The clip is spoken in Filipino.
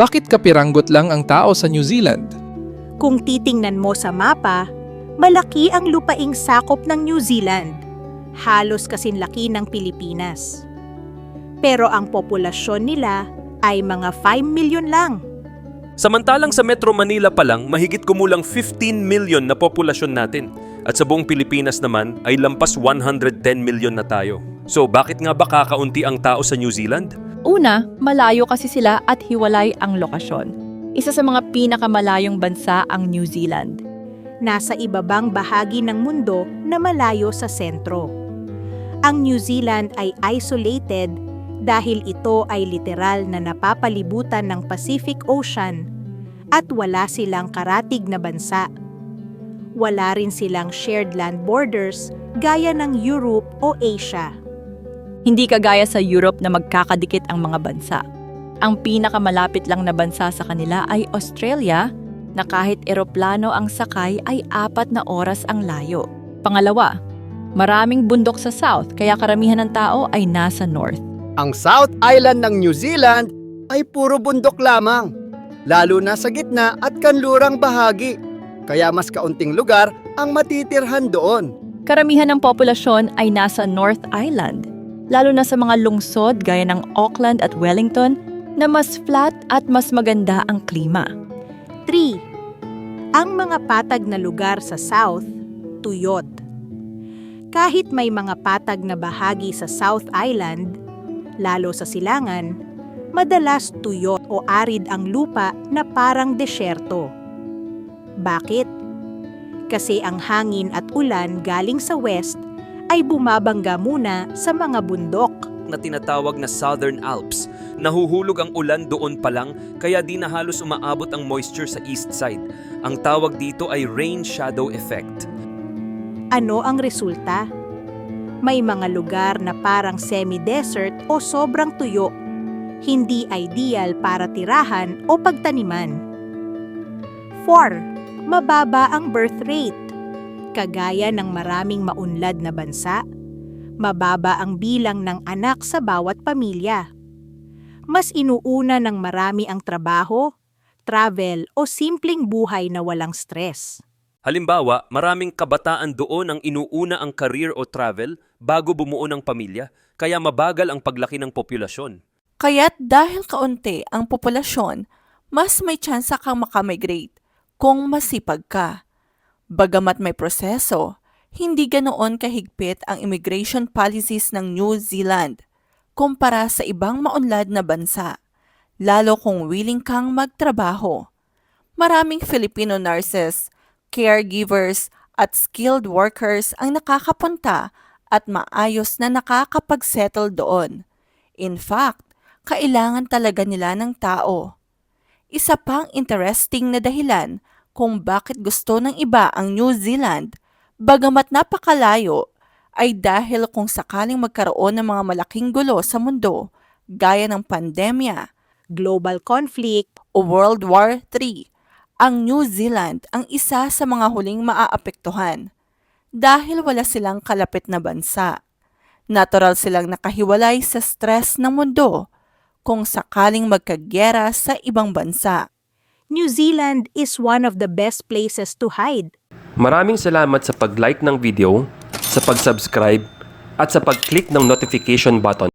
Bakit kapiranggot lang ang tao sa New Zealand? Kung titingnan mo sa mapa, malaki ang lupaing sakop ng New Zealand. Halos kasin laki ng Pilipinas. Pero ang populasyon nila ay mga 5 million lang. Samantalang sa Metro Manila pa lang, mahigit kumulang 15 million na populasyon natin. At sa buong Pilipinas naman ay lampas 110 million na tayo. So bakit nga ba kakaunti ang tao sa New Zealand? Una, malayo kasi sila at hiwalay ang lokasyon. Isa sa mga pinakamalayong bansa ang New Zealand. Nasa ibabang bahagi ng mundo na malayo sa sentro. Ang New Zealand ay isolated dahil ito ay literal na napapalibutan ng Pacific Ocean at wala silang karatig na bansa. Wala rin silang shared land borders gaya ng Europe o Asia. Hindi kagaya sa Europe na magkakadikit ang mga bansa. Ang pinakamalapit lang na bansa sa kanila ay Australia na kahit eroplano ang sakay ay apat na oras ang layo. Pangalawa, maraming bundok sa south kaya karamihan ng tao ay nasa north. Ang South Island ng New Zealand ay puro bundok lamang, lalo na sa gitna at kanlurang bahagi. Kaya mas kaunting lugar ang matitirhan doon. Karamihan ng populasyon ay nasa North Island, lalo na sa mga lungsod gaya ng Auckland at Wellington na mas flat at mas maganda ang klima. 3. Ang mga patag na lugar sa South, tuyot. Kahit may mga patag na bahagi sa South Island, lalo sa silangan, madalas tuyot o arid ang lupa na parang desyerto. Bakit? Kasi ang hangin at ulan galing sa west ay bumabangga muna sa mga bundok. na tinatawag na Southern Alps. Nahuhulog ang ulan doon pa lang kaya di na halos umaabot ang moisture sa east side. Ang tawag dito ay rain shadow effect. Ano ang resulta? May mga lugar na parang semi-desert o sobrang tuyo, hindi ideal para tirahan o pagtaniman. 4. Mababa ang birth rate. Kagaya ng maraming maunlad na bansa, mababa ang bilang ng anak sa bawat pamilya. Mas inuuna ng marami ang trabaho, travel o simpleng buhay na walang stress. Halimbawa, maraming kabataan doon ang inuuna ang career o travel bago bumuo ng pamilya, kaya mabagal ang paglaki ng populasyon. Kaya't dahil kaunti ang populasyon, mas may tsansa kang makamigrate kung masipag ka. Bagamat may proseso, hindi ganoon kahigpit ang immigration policies ng New Zealand kumpara sa ibang maunlad na bansa, lalo kung willing kang magtrabaho. Maraming Filipino nurses, caregivers at skilled workers ang nakakapunta at maayos na nakakapag-settle doon. In fact, kailangan talaga nila ng tao. Isa pang interesting na dahilan kung bakit gusto ng iba ang New Zealand, bagamat napakalayo, ay dahil kung sakaling magkaroon ng mga malaking gulo sa mundo, gaya ng pandemya Global conflict o World War III, ang New Zealand ang isa sa mga huling maaapektuhan dahil wala silang kalapit na bansa. Natural silang nakahiwalay sa stress ng mundo kung sakaling magkagyera sa ibang bansa. New Zealand is one of the best places to hide. Maraming salamat sa pag-like ng video, sa pag-subscribe, at sa pag-click ng notification button